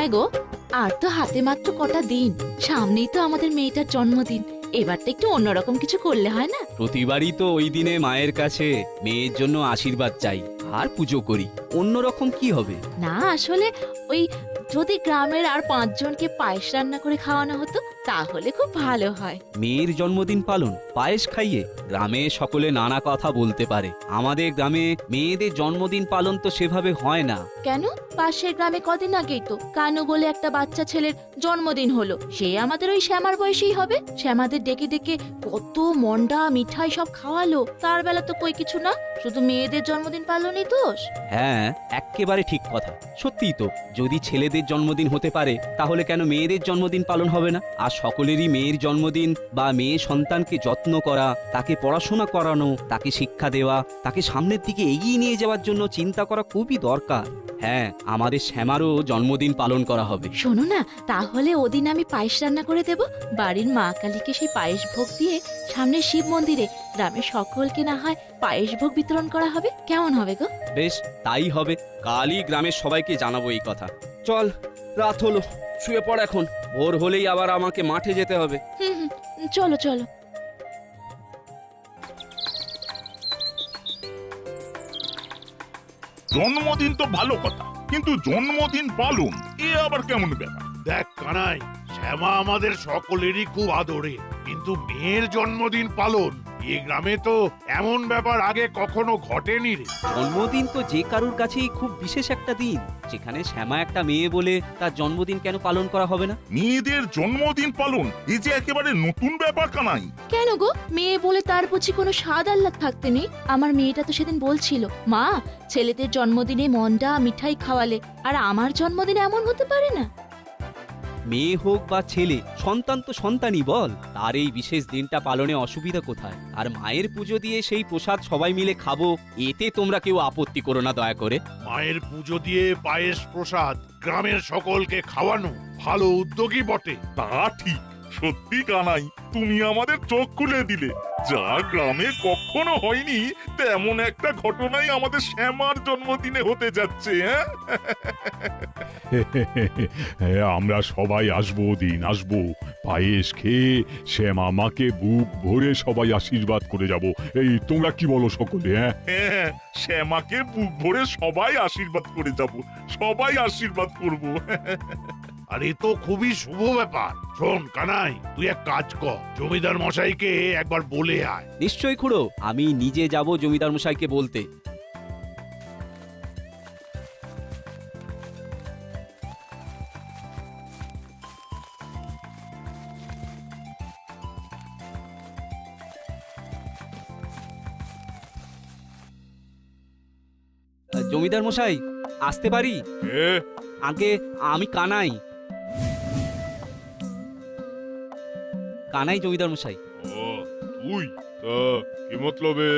হ্যাঁ গো আর তো হাতে মাত্র কটা দিন। সামনেই তো আমাদের মেয়েটার জন্মদিন। এবারটা একটু অন্যরকম কিছু করলে হয় না? প্রতিবারই তো ওই দিনে মায়ের কাছে মেয়ের জন্য আশীর্বাদ চাই আর পুজো করি। অন্যরকম কি হবে? না আসলে ওই যদি গ্রামের আর পাঁচজনকে পায়েস রান্না করে খাওয়ানো হতো তাহলে খুব ভালো হয়। মেয়ের জন্মদিন পালন পায়েস খাইয়ে গ্রামে সকলে নানা কথা বলতে পারে। আমাদের গ্রামে মেয়েদের জন্মদিন পালন তো সেভাবে হয় না। কেন? পাশের গ্রামে কদিন আগেই তো কানু বলে একটা বাচ্চা ছেলের জন্মদিন হলো। সে আমাদের ওই শ্যামার বয়সেই হবে। শ্যামাদের ডেকে ডেকে কত মন্ডা মিঠাই সব খাওয়ালো। তার বেলা তো কই কিছু না শুধু মেয়েদের জন্মদিন পালনই দোষ। হ্যাঁ এক্কেবারে ঠিক কথা। সত্যিই তো যদি ছেলেদের জন্মদিন হতে পারে তাহলে কেন মেয়েদের জন্মদিন পালন হবে না? সকলেরই মেয়ের জন্মদিন বা মেয়ে সন্তানকে যত্ন করা তাকে পড়াশোনা করানো তাকে শিক্ষা দেওয়া তাকে সামনের দিকে এগিয়ে নিয়ে যাওয়ার জন্য চিন্তা করা খুবই দরকার। হ্যাঁ আমাদের শ্যামারও জন্মদিন পালন করা হবে। শোনো না তাহলে ওদিন আমি পায়েস রান্না করে দেব। বাড়ির মা কালীকে সেই পায়েস ভোগ দিয়ে সামনে শিব মন্দিরে গ্রামের সকলকে না হয় পায়েস ভোগ বিতরণ করা হবে। কেমন হবে গো? বেশ তাই হবে। কালই গ্রামের সবাইকে জানাব এই কথা। চল রাত হলো। শুয়ে পড় এখন। ভোর হলেই আবার আমাকে মাঠে যেতে হবে। হুম হুম চলো চলো। জন্মদিন তো ভালো কথা কিন্তু জন্মদিন পালন এ আবার কেমন ব্যাপার? দেখ কানাই শ্যামা আমাদের সকলেরই খুব আদরে কিন্তু মেয়ের জন্মদিন পালন এ গ্রামে তো এমন ব্যাপার আগে কখনো ঘটেনি রে। জন্মদিন তো যে কারুর কাছেই খুব বিশেষ একটা দিন। যেখানে শ্যামা একটা মেয়ে বলে তার জন্মদিন কেন পালন করা হবে না? মেয়েদের জন্মদিন পালন এই যে একেবারে নতুন ব্যাপার কানাই। কেন গো? মেয়ে বলে তার বুঝি কোনো স্বাদ আহ্লাদ থাকতে নেই। আমার মেয়েটা তো সেদিন বলছিল মা ছেলেদের জন্মদিনে মন্ডা মিঠাই খাওয়ালে আর আমার জন্মদিনে এমন হতে পারে না। মেয়ে হোক বা ছেলে, সন্তান তো সন্তানই বল। তার এই বিশেষ দিনটা পালনে অসুবিধা কোথায়? আর মায়ের পুজো দিয়ে সেই প্রসাদ সবাই মিলে খাব, এতে তোমরা কেউ আপত্তি করো না দয়া করে। মায়ের পুজো দিয়ে পায়েস প্রসাদ, গ্রামের সকলকে খাওয়ানো, ভালো উদ্যোগই বটে। তা ঠিক, সত্যি কানাই, তুমি আমাদের চোখ খুলে দিলে। যা গ্রামে কখনো হয়নি তেমন একটা ঘটনাই আমাদের শ্যামার জন্মদিনে হতে যাচ্ছে হ্যাঁ? আমরা সবাই আসব দিন আসব পায়েস খেয়ে শ্যামা মাকে বুক ভরে সবাই আশীর্বাদ করে যাব। এই তোমরা কি বলো সকলে হ্যাঁ? হ্যাঁ শ্যামাকে বুক ভরে সবাই আশীর্বাদ করে যাব সবাই আশীর্বাদ করব। আর এ তো খুবই শুভ ব্যাপার। শোন কানাই তুই এক কাজ কর। জমিদার মশাইকে একবার বলে আয়। নিশ্চয়ই খুড়ো আমি নিজে যাব জমিদার মশাইকে বলতে। জমিদার মশাই আসতে পারি? আগে আমি কানাই। কানাই জমিদার মশাই। ও, তুই? তা কি মতলবে?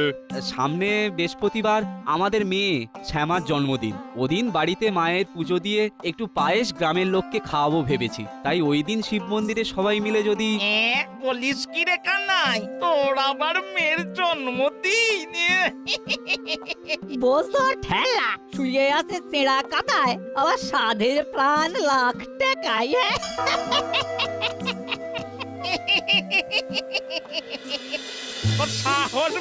সামনে বৃহস্পতিবার আমাদের মেয়ে শ্যামার জন্মদিন। ওদিন বাড়িতে মায়ের পুজো দিয়ে একটু পায়েস গ্রামের লোককে খাওয়াবো ভেবেছি। তাই ওই দিন শিব মন্দিরে সবাই মিলে যদি এ, বলিস কি রে কানাই? তোর আবার মেয়ের জন্মদিন। বসো ঠেলা শুয়ে আছে চেড়া কাটায় আবার সাধের প্রাণ লাখ টাকায়? তোর সাহস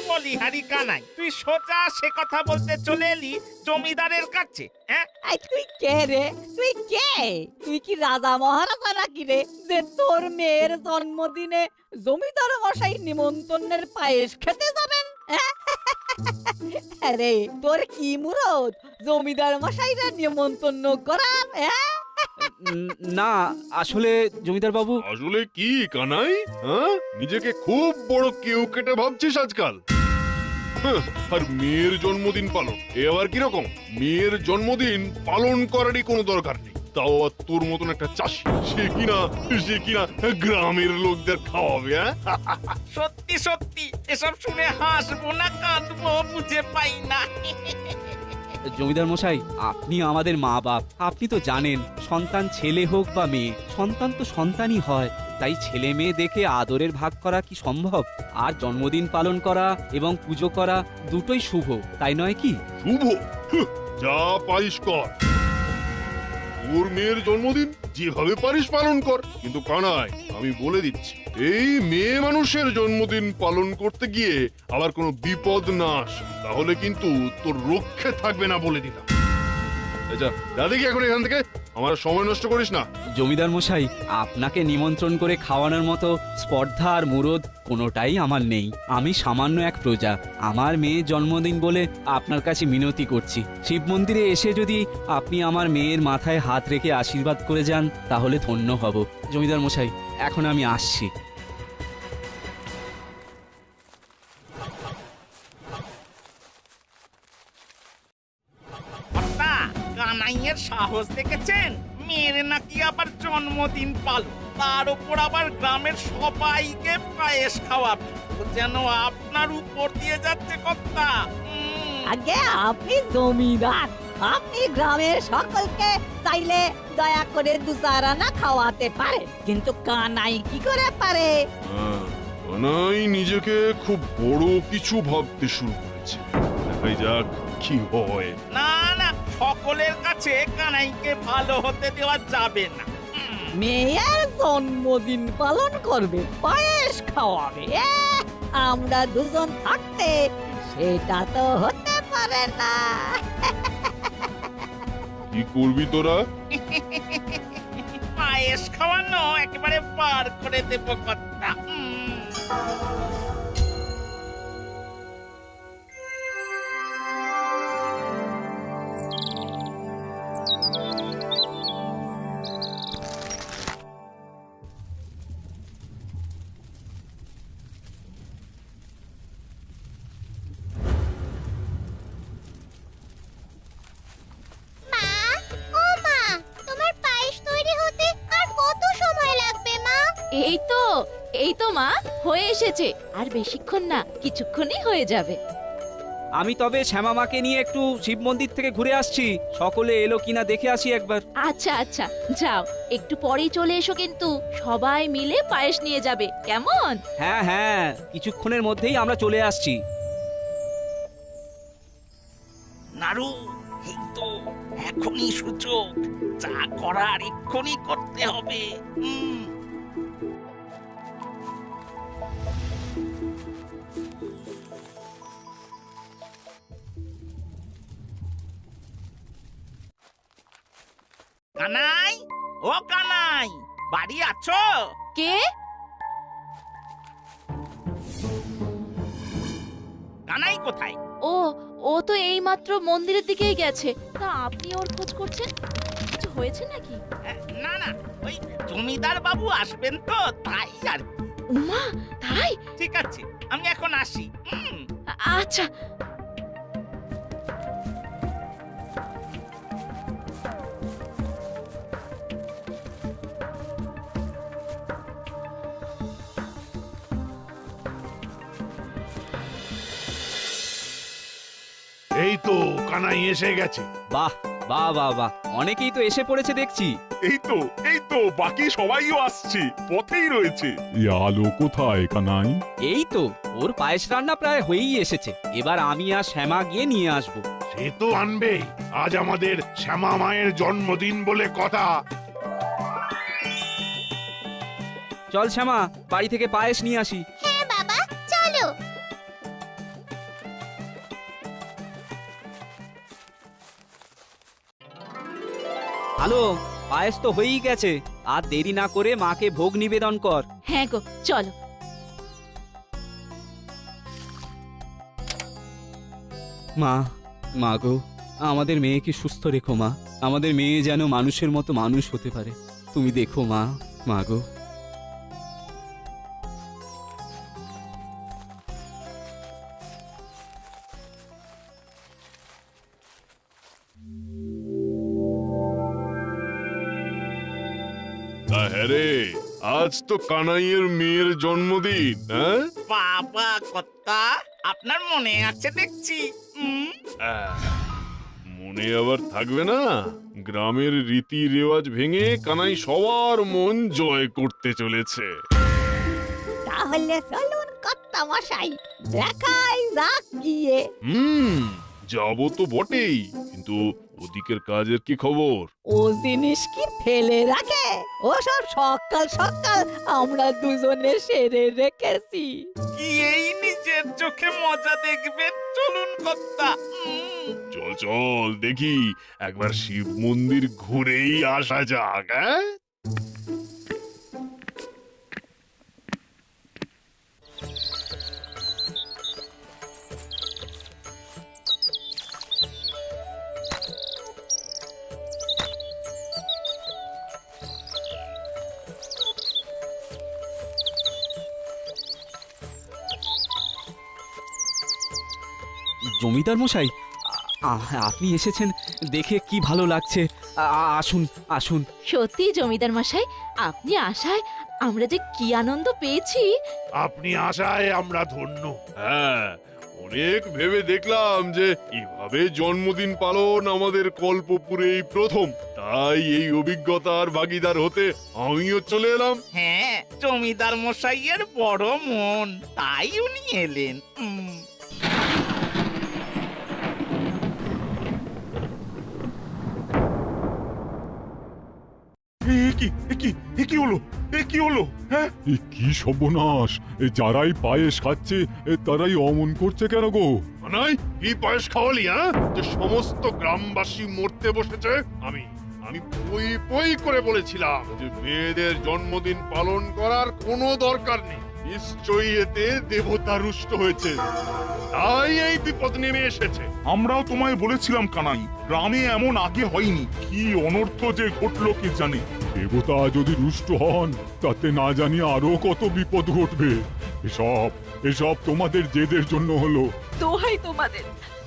তুই সোজা সে কথা বলতে চলে এলি জমিদারের কাছে হ্যাঁ? তুই কে রে? তুই কে? তুই কি রাজা মহারাজা নাকি রে? যে তোর মেয়ের জন্মদিনে জমিদার মশাই নিমন্ত্রণের পায়েস খেতে যাবেন হ্যাঁ? আরে, তোর কি মুরত জমিদার মশাইরা নিমন্ত্রণ করার হ্যাঁ? না আসলে জমিদার বাবু আসলে কি কানাই? হ্যাঁ? নিজেকে খুব বড় কেউ কেটে ভাবছিস আজকাল। হ্যাঁ, আর মেয়ের জন্মদিন পালন এ আবার কীরকম? মেয়ের জন্মদিন পালন করারই কোনো দরকার নেই। তাও আবার তোর মতন একটা চাষি সে কিনা সে কিনা গ্রামের লোকদের খাওয়াবে হ্যাঁ? সত্যি সত্যি এসব শুনে হাসবো না কাঁদবো বুঝে পাই না। জমিদার মশাই, আপনি আমাদের মা বাপ। আপনি তো জানেন, সন্তান ছেলে হোক বা মেয়ে, সন্তান তো সন্তানই হয়। তাই ছেলে মেয়ে দেখে আদরের ভাগ করা কি সম্ভব? আর জন্মদিন পালন করা এবং পুজো করা দুটোই শুভ, তাই নয় কি? শুভ? যা পাইস কর। তোর মেয়ের জন্মদিন যেভাবে পারিস পালন কর। কিন্তু কানায় আমি বলে দিচ্ছি, এই মেয়ে মানুষের জন্মদিন পালন করতে গিয়ে আবার কোনো বিপদ না আসে। তাহলে কিন্তু তোর রক্ষে থাকবে না বলে দিলাম। আচ্ছা দাদি কি এখন এখান থেকে। আমার সময় নষ্ট করিস না। জমিদার মশাই, আপনাকে নিমন্ত্রণ করে খাওয়ানোর মতো স্পর্ধা আর মুরদ কোনোটাই আমার নেই। আমি সামান্য এক প্রজা। আমার মেয়ের জন্মদিন বলে আপনার কাছে মিনতি করছি। শিব মন্দিরে এসে যদি আপনি আমার মেয়ের মাথায় হাত রেখে আশীর্বাদ করে যান, তাহলে ধন্য হব। জমিদার মশাই, এখন আমি আসছি। কানাইয়ের সাহস দেখেছেন? মেয়ের নাকি আবার জন্মদিন পাল তার উপর আবার গ্রামের সবাইকে পায়েস খাওয়াবে। যেন আপনার উপর দিয়ে যাচ্ছে কর্তা। আগে আপনি জমিদার আপনি গ্রামের সকলকে চাইলে দয়া করে দুসারানা খাওয়াতে পারে কিন্তু কানাই কি করে পারে? হ্যাঁ, কানাই নিজেকে খুব বড় কিছু ভাবতে শুরু করেছে। দেখাই যাক কি হয়। না না সকলের কাছে কানাইকে ভালো হতে দেওয়া যাবে না। মেয়ের জন্মদিন পালন করবে পায়েস খাওয়াবে। আমরা দুজন থাকতে সেটা তো হতে পারে না। কি করবি তোরা? পায়েস খাওয়ানো একেবারে পার করে দেব কর্তা। এই তো এই তো মা হয়ে এসেছে। আর বেশিক্ষণ না কিছুক্ষণই হয়ে যাবে। আমি তবে শ্যামা মাকে নিয়ে একটু শিব মন্দির থেকে ঘুরে আসছি। সকলে এলো কিনা দেখে আসি একবার। আচ্ছা আচ্ছা যাও। একটু পরেই চলে এসো কিন্তু। সবাই মিলে পায়েস নিয়ে যাবে। কেমন? হ্যাঁ হ্যাঁ কিছুক্ষণের মধ্যেই আমরা চলে আসছি। নারু এই তো এখনই সুযোগ। যা করার এক্ষুনি করতে হবে। উম। কানাই? ও কানাই বাড়ি আছো? কে? কানাই কোথায়? ও ও তো এইমাত্র মন্দিরের দিকেই গেছে। তা আপনি ওর খোঁজ করছেন? কিছু হয়েছে নাকি? না না ওই জমিদার বাবু আসবেন তো তাই আর। উমা তাই? ঠিক আছে আমি এখন আসি আচ্ছা। এই তো কানাই এসে গেছে। বাহ বাহ বাহ বাহ। অনেকেই তো এসে পড়েছে দেখছি। এই তো এই তো বাকি সবাইও আসছে পথেই রয়েছে। এ আলো কোথায় কানাই? এই তো ওর পায়েস রান্না প্রায় হয়েই এসেছে। এবার আমি আর শ্যামা গিয়ে নিয়ে আসব। সে তো আনবেই আজ আমাদের শ্যামা মায়ের জন্মদিন বলে কথা। চল শ্যামা বাড়ি থেকে পায়েস নিয়ে আসি। হ্যালো পায়েস তো হয়েই গেছে আর দেরি না করে মাকে ভোগ নিবেদন কর। হ্যাঁ গো চলো। মা মা গো আমাদের মেয়েকে সুস্থ রেখো মা। আমাদের মেয়ে যেন মানুষের মতো মানুষ হতে পারে। তুমি দেখো মা মা গো। আজ তো কানাইয়ের মেয়ের জন্মদিন হ্যাঁ? বাবা কর্তা আপনার মনে আছে দেখছি উম, আহ, মনে আবার থাকবে না? গ্রামের রীতি রেওয়াজ ভেঙে কানাই সবার মন জয় করতে চলেছে। তাহলে চলুন কর্তা মশাই দেখাই যাক গিয়ে। হুম। যাব তো বটেই কিন্তু ওদিকের কাজের কি খবর? ও জিনিস কি ফেলে রাখে? ও সব সকাল সকাল আমরা দুজনে সেরে রেখেছি। গিয়েই নিজের চোখে মজা দেখবেন চলুন কর্তা। চল চল দেখি একবার শিব মন্দির ঘুরেই আসা যাক হ্যাঁ? জমিদার মশাই আপনি এসেছেন দেখে কি ভালো লাগছে। আসুন আসুন। সত্যি জমিদার মশাই আপনি আসায় আমরা যে কি আনন্দ পেয়েছি। আপনি আশায় আমরা ধন্য। হ্যাঁ অনেক ভেবে দেখলাম যে এভাবে জন্মদিন পালন আমাদের কল্পপুরেই প্রথম। তাই এই অভিজ্ঞতার ভাগিদার হতে আমিও চলে এলাম। হ্যাঁ জমিদার মশাইয়ের বড় মন তাই উনি এলেন। কি? এ কি? এ কি হলো? এ কি হলো? হ্যাঁ? এ কি সর্বনাশ? এ যারাই পায়েস খাচ্ছে এ তারাই অমন করছে কেন গো? কি পায়েস খাওয়ালি হ্যাঁ? যে সমস্ত গ্রামবাসী মরতে বসেছে আমি আমি পই পই করে বলেছিলাম যে মেয়েদের জন্মদিন পালন করার কোনো দরকার নেই। নিশ্চয়ই এতে দেবতা রুষ্ট হয়েছে। তাই এই বিপদ নেমে এসেছে। আমরাও তোমায় বলেছিলাম কানাই গ্রামে এমন আগে হয়নি। কি অনর্থ যে ঘটলো কে জানে? দেবতা যদি রুষ্ট হন তাতে না জানি আরও কত বিপদ ঘটবে। এসব এসব তোমাদের জেদের জন্য হলো। দোহাই তোমাদের।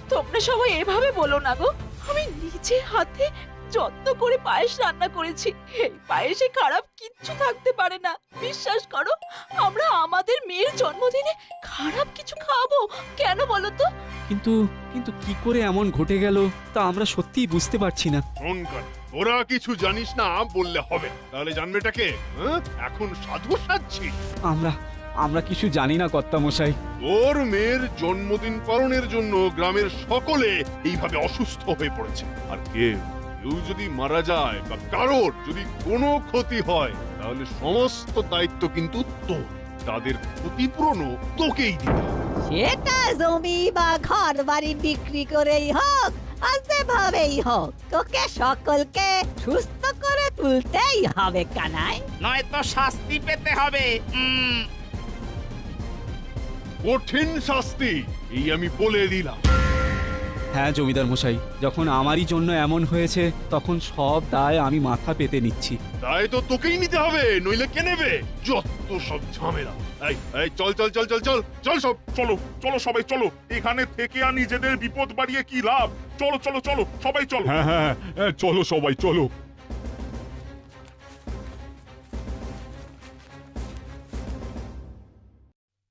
তোমরা সবাই এভাবে বলো না গো। আমি নিজে হাতে যত্ন করে পায়েস রান্না করেছি। এই পায়েসে খারাপ কিচ্ছু থাকতে পারে না। বিশ্বাস করো আমরা আমাদের মেয়ের জন্মদিনে খারাপ কিছু খাব। কেন বলো তো? কিন্তু কিন্তু কি করে এমন ঘটে গেল তা আমরা সত্যিই বুঝতে পারছি না। ওরা কিছু জানিস না বললে হবে তাহলে জানবেটাকে হ্যাঁ? এখন সাধু সাজছি আমরা আমরা কিছু জানি না কর্তা মশাই। তোর মেয়ের জন্মদিন পালনের জন্য গ্রামের সকলে এইভাবে অসুস্থ হয়ে পড়েছে। আর কেউ কেউ যদি মারা যায় বা কারোর যদি কোনো ক্ষতি হয় তাহলে সমস্ত দায়িত্ব কিন্তু তোর। তাদের ক্ষতিপূরণও তোকেই দিতে হবে। সেটা জমি বা ঘর বাড়ি বিক্রি করেই হোক যেভাবেই হোক তোকে সকলকে সুস্থ করে তুলতেই হবে কানাই নয়তো শাস্তি পেতে হবে উম। কঠিন শাস্তি এই আমি বলে দিলাম হ্যাঁ জমিদার মশাই যখন আমারই জন্য এমন হয়েছে তখন সব দায় আমি মাথা পেতে নিচ্ছি। তাই তো তোকেই নিতে হবে নইলে কে নেবে? যত সব ঝামেলা। এই এই চল চল চল চল চল চল সব চলো চলো সবাই চলো। এখানে থেকে আর নিজেদের বিপদ বাড়িয়ে কি লাভ? চলো চলো চলো সবাই চলো। হ্যাঁ হ্যাঁ হ্যাঁ, চলো সবাই চলো।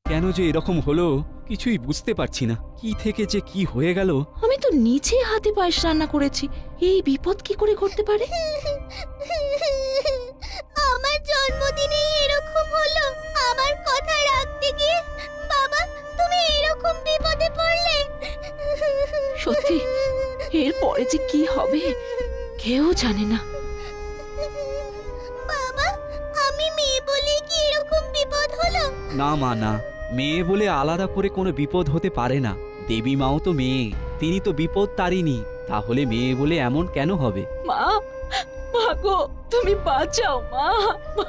কেন যে এরকম হলো? কিছুই বুঝতে পারছি না। কি থেকে যে কি হয়ে গেল? আমি তো নিজে হাতে পায়েস রান্না করেছি। এই বিপদ কি করে ঘটতে পারে? আমার জন্মদিনে এরকম হলো। আমার কথা রাখতে গিয়ে বাবা তুমি এরকম বিপদে পড়লে। সত্যি? এর পরে যে কি হবে কেউ জানে না। বাবা আমি মেয়ে বলে কি এরকম বিপদ হলো? না মা না। মেয়ে বলে আলাদা করে কোনো বিপদ হতে পারে না। দেবী মাও তো মেয়ে, তিনি তো বিপদ তারিনি তাহলে মেয়ে বলে এমন কেন হবে? মা মা গো, তুমি বাঁচাও, মা মা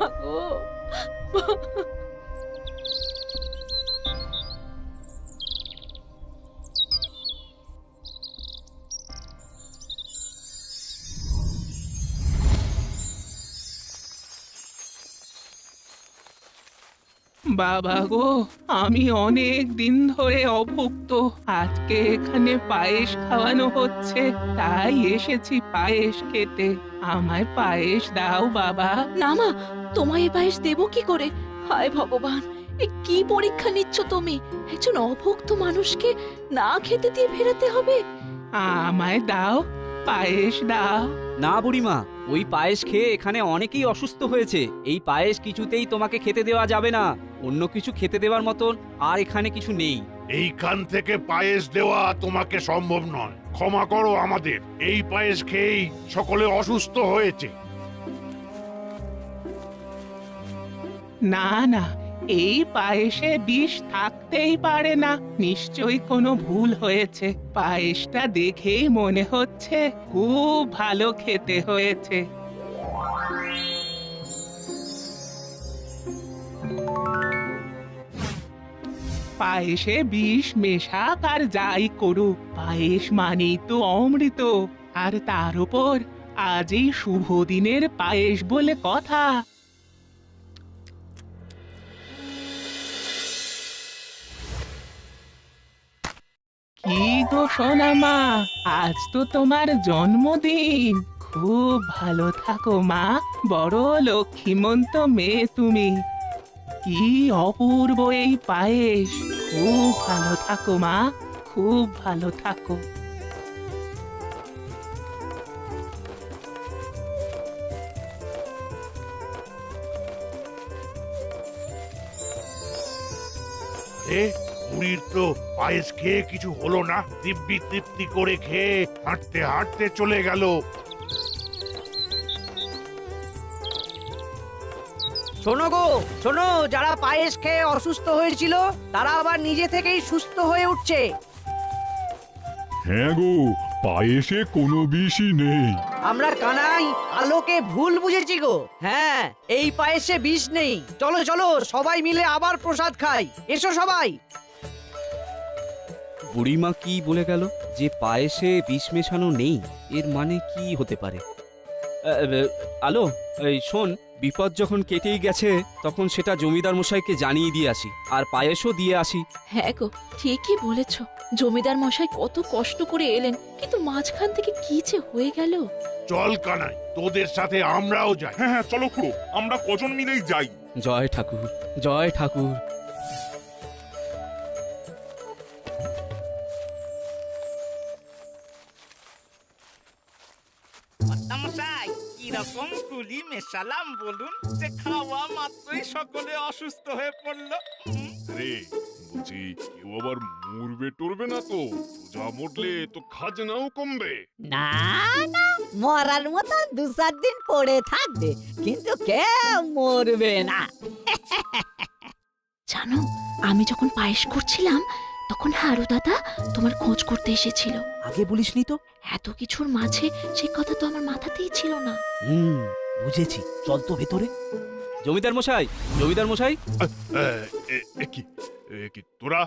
বাবা গো আমি অনেক দিন ধরে অভুক্ত। আজকে এখানে পায়েস খাওয়ানো হচ্ছে তাই এসেছি পায়েস খেতে। আমায় পায়েস দাও বাবা। না মা তোমায় এ পায়েস দেবো কি করে? হায় ভগবান এ কি পরীক্ষা নিচ্ছ তুমি? একজন অভুক্ত মানুষকে না খেতে দিয়ে ফেরাতে হবে? আমায় দাও পায়েস দাও। না বুড়িমা ওই পায়েস খেয়ে এখানে অনেকেই অসুস্থ হয়েছে। এই পায়েস কিছুতেই তোমাকে খেতে দেওয়া যাবে না। অন্য কিছু খেতে দেওয়ার মতন আর এখানে কিছু নেই। এইখান থেকে পায়েস দেওয়া তোমাকে সম্ভব নয়। ক্ষমা করো আমাদের। এই পায়েস খেয়েই সকলে অসুস্থ হয়েছে। না না। এই পায়েসে বিষ থাকতেই পারে না। নিশ্চয়ই কোনো ভুল হয়েছে। পায়েসটা দেখেই মনে হচ্ছে খুব ভালো খেতে হয়েছে। পায়েসে বিষ মেশাক আর যাই করুক, পায়েস মানেই তো অমৃত। আর তার উপর আজ এই শুভ দিনের পায়েস বলে কথা। কি গো সোনা মা? আজ তো তোমার জন্মদিন। খুব ভালো থাকো মা, বড় লক্ষ্মীমন্ত মেয়ে তুমি। কি অপূর্ব এই পায়েস। খুব ভালো থাকো মা, খুব ভালো থাকো। এ বুড়ির তো পায়েস খেয়ে কিছু হলো না। দিব্যি তৃপ্তি করে খেয়ে হাঁটতে হাঁটতে চলে গেল। শোনো গো শোনো যারা পায়েস খেয়ে অসুস্থ হয়েছিল তারা আবার নিজে থেকেই সুস্থ হয়ে উঠছে। হ্যাঁ গো পায়েসে কোনো বিষই নেই। আমরা কানাই আলোকে ভুল বুঝেছি গো। হ্যাঁ এই পায়েসে বিষ নেই। চলো চলো সবাই মিলে আবার প্রসাদ খাই। এসো সবাই। বুড়িমা কি বলে গেল? যে পায়েসে বিষ মেশানো নেই এর মানে কি হতে পারে? আলো এই শোন বিপদ যখন কেটেই গেছে তখন সেটা জমিদার মশাইকে জানিয়ে দিয়ে আসি আর পায়েসও দিয়ে আসি। হ্যাঁ গো ঠিকই বলেছ। জমিদার মশাই কত কষ্ট করে এলেন কিন্তু মাঝখান থেকে কি যে হয়ে গেল? চল কানাই তোদের সাথে আমরাও যাই। হ্যাঁ হ্যাঁ চলো খুড়ো আমরা কজন মিলেই যাই। জয় ঠাকুর জয় ঠাকুর। মেশালাম বলুন যে খাওয়া মাত্রই সকলে অসুস্থ হয়ে পড়ল। রে বলছি কেউ আবার মরবে টরবে না তো? যা মরলে তো খাজনাও কমবে। না না মরার মতো দু চার দিন পড়ে থাকবে কিন্তু কেউ মরবে না। জানো আমি যখন পায়েস করছিলাম তখন হারু দাদা তোমার খোঁজ করতে এসেছিল। আগে বলিসনি তো? এত কিছুর মাঝে সে কথা তো আমার মাথাতেই ছিল না। হুম বুঝেছি। চল তো ভেতরে। জমিদার মশাই জমিদার মশাই। এ, এ, এ কি কি তোরা?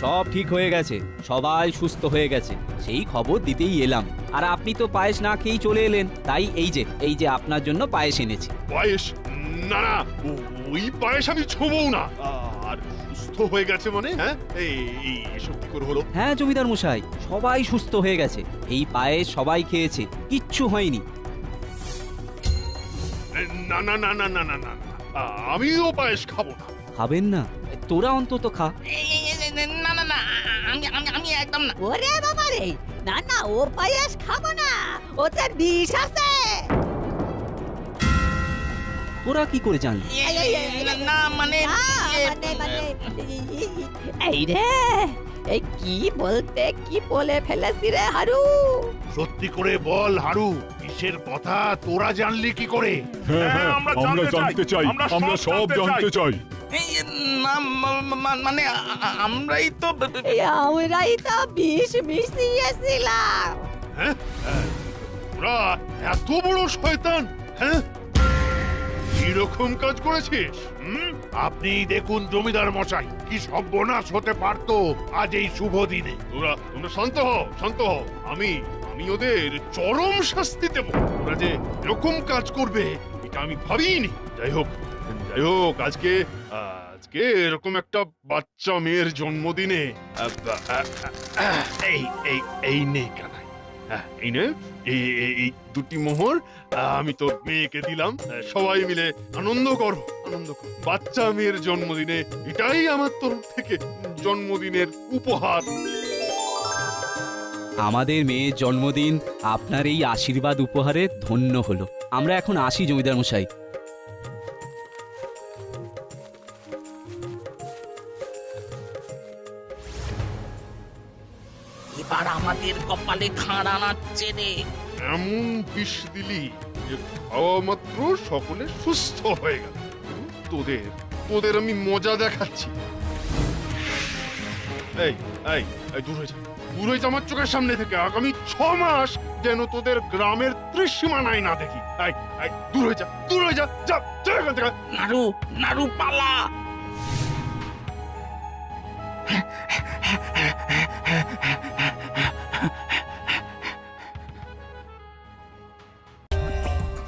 সব ঠিক হয়ে গেছে সবাই সুস্থ হয়ে গেছে। সেই খবর দিতেই এলাম। আর আপনি তো পায়েস না খেয়েই চলে এলেন। তাই এই যে এই যে আপনার জন্য পায়েস এনেছি। পায়েস? না না ওই পায়েস আমি ছোবও না। আর সুস্থ হয়ে গেছে মানে হ্যাঁ? এই এসব কি করে হলো? হ্যাঁ জমিদার মশাই সবাই সুস্থ হয়ে গেছে। এই পায়েস সবাই খেয়েছে কিচ্ছু হয়নি। না না না না না না না। আমিও পায়েস খাব না খাবেন না তোরা অন্তত খা না না না আমি আমি আমি একদম না ওরে বাবা রে না না ও পায়েস খাব না ওতে বিষ আছে তোরা কি করে জানলি না, মানে মানে মানে এই রে এই কি বলতে কি বলে ফেলেছি রে হারু সত্যি করে বল হারু কিসের কথা তোরা জানলি কি করে? হ্যাঁ হ্যাঁ আমরা আমরা জানতে চাই, আমরা সব সব জানতে চাই। মানে আমরাই তো আমরাই তো বিষ মিশিয়েছিলাম। হ্যাঁ হ্যাঁ, তোরা এত বড় শয়তান হ্যাঁ? এরকম কাজ করেছিস হুম? আপনি দেখুন জমিদার মশাই কি সর্বনাশ হতে পারতো আজ এই শুভ দিনে। তোরা তোমরা শান্ত হও শান্ত হও। আমি আমি ওদের চরম শাস্তি দেব। ওরা যে এরকম কাজ করবে এটা আমি ভাবিনি। যাই হোক যাই হোক আজকে আজকে এরকম একটা বাচ্চা মেয়ের জন্মদিনে এই এই এই নে কানাই। হ্যাঁ, এই নে এই দুটি মোহর আমি তোর মেয়েকে দিলাম। সবাই মিলে আনন্দ করো আনন্দ করো। বাচ্চা মেয়ের জন্মদিনে এটাই আমার তরফ থেকে জন্মদিনের উপহার। আমাদের মেয়ের জন্মদিন আপনার এই আশীর্বাদ উপহারে ধন্য হলো। আমরা এখন আসি জমিদার মশাই। এবার আমাদের কপালে খাড়া নাচছে রে। এমন বিষ দিলি যে খাওয়া মাত্র সকলে সুস্থ হয়ে গেল। তোদের তোদের আমি মজা দেখাচ্ছি। এই এই এই দূর হয়ে যা। হয়ে যা আমার চোখের সামনে থেকে আগামী ছ মাস যেন তোদের গ্রামের ত্রিসীমানায় না দেখি এই এই দূর হয়ে যা দূর হয়ে যা যা যা এখান থেকে নাড়ু নাড়ু পালা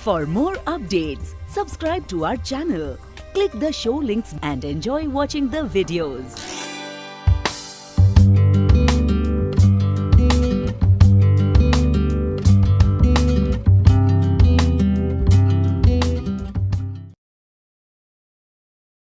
For more updates, subscribe to our channel, click the show links and enjoy watching the videos.